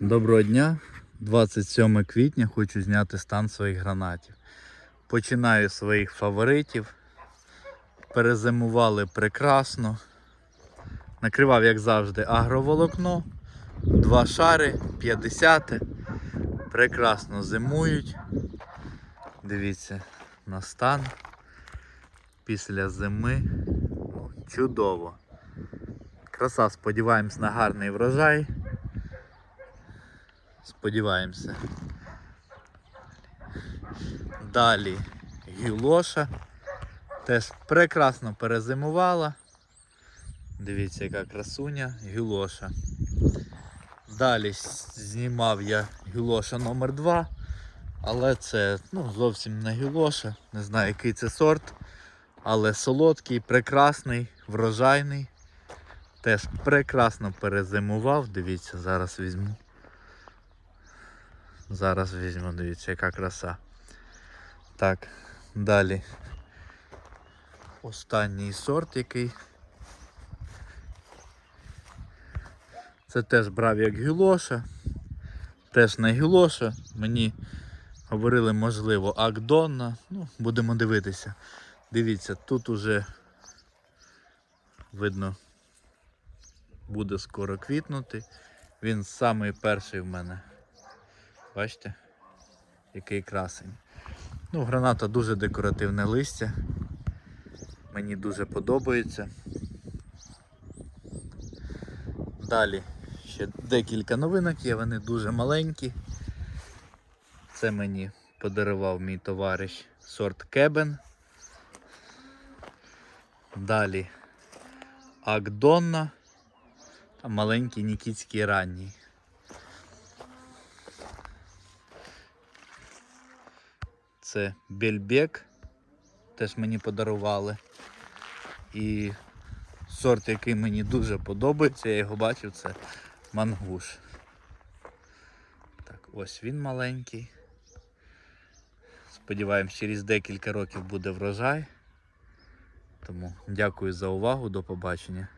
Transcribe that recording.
Доброго дня, 27 квітня хочу зняти стан своїх гранатів. Починаю своїх фаворитів. Перезимували прекрасно. Накривав, як завжди, агроволокно. Два шари, 50. Прекрасно зимують. Дивіться на стан. Після зими. Ну, Чудово. Краса, сподіваємось на гарний врожай. Сподіваємося. Далі гілоша. Теж прекрасно перезимувала. Дивіться, яка красуня, гілоша. Далі знімав я гілоша номер 2 але це ну, зовсім не гілоша. Не знаю, який це сорт. Але солодкий, прекрасний, врожайний. Теж прекрасно перезимував. Дивіться, зараз візьму. Зараз візьму, дивіться, яка краса. Так, далі. Останній сорт який. Це теж брав як гілоша. Теж не гілоша. Мені говорили, можливо, Акдонна. Ну, будемо дивитися. Дивіться, тут уже видно буде скоро квітнути. Він самий перший в мене. Бачите? Який красень. Ну, граната дуже декоративне листя. Мені дуже подобається. Далі ще декілька новинок є, вони дуже маленькі. Це мені подарував мій товариш сорт Кебен. Далі Акдонна та маленький Нікітський ранній. Це Бельбек, теж мені подарували. І сорт, який мені дуже подобається, я його бачив, це мангуш. Так, ось він маленький. Сподіваємось, через декілька років буде врожай. Тому дякую за увагу, до побачення.